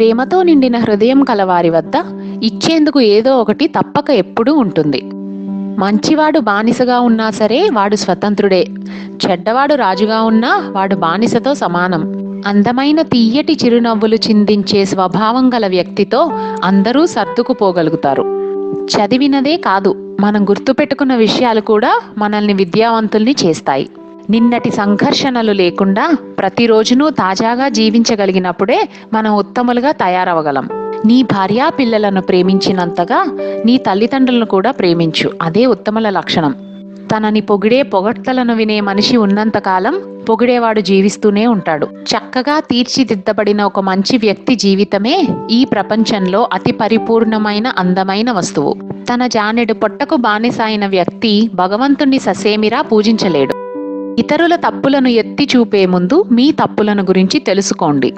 ప్రేమతో నిండిన హృదయం కలవారి వద్ద ఇచ్చేందుకు ఏదో ఒకటి తప్పక ఎప్పుడూ ఉంటుంది. మంచివాడు బానిసగా ఉన్నా సరే వాడు స్వతంత్రుడే. చెడ్డవాడు రాజుగా ఉన్నా వాడు బానిసతో సమానం. అందమైన తీయటి చిరునవ్వులు చిందించే స్వభావం గల వ్యక్తితో అందరూ సర్దుకుపోగలుగుతారు. చదివినదే కాదు మనం గుర్తుపెట్టుకున్న విషయాలు కూడా మనల్ని విద్యావంతుల్ని చేస్తాయి. నిన్నటి సంఘర్షణలు లేకుండా ప్రతిరోజునూ తాజాగా జీవించగలిగినప్పుడే మనం ఉత్తములుగా తయారవగలం. నీ భార్యా పిల్లలను ప్రేమించినంతగా నీ తల్లిదండ్రులను కూడా ప్రేమించు. అదే ఉత్తముల లక్షణం. తనని పొగిడే పొగడ్తలను వినే మనిషి ఉన్నంతకాలం పొగిడేవాడు జీవిస్తూనే ఉంటాడు. చక్కగా తీర్చిదిద్దబడిన ఒక మంచి వ్యక్తి జీవితమే ఈ ప్రపంచంలో అతి పరిపూర్ణమైన అందమైన వస్తువు. తన జానెడు పొట్టకు బానిస అయిన వ్యక్తి భగవంతుణ్ణి ససేమిరా పూజించలేడు. ఇతరుల తప్పులను ఎత్తి చూపే ముందు మీ తప్పులను గురించి తెలుసుకోండి.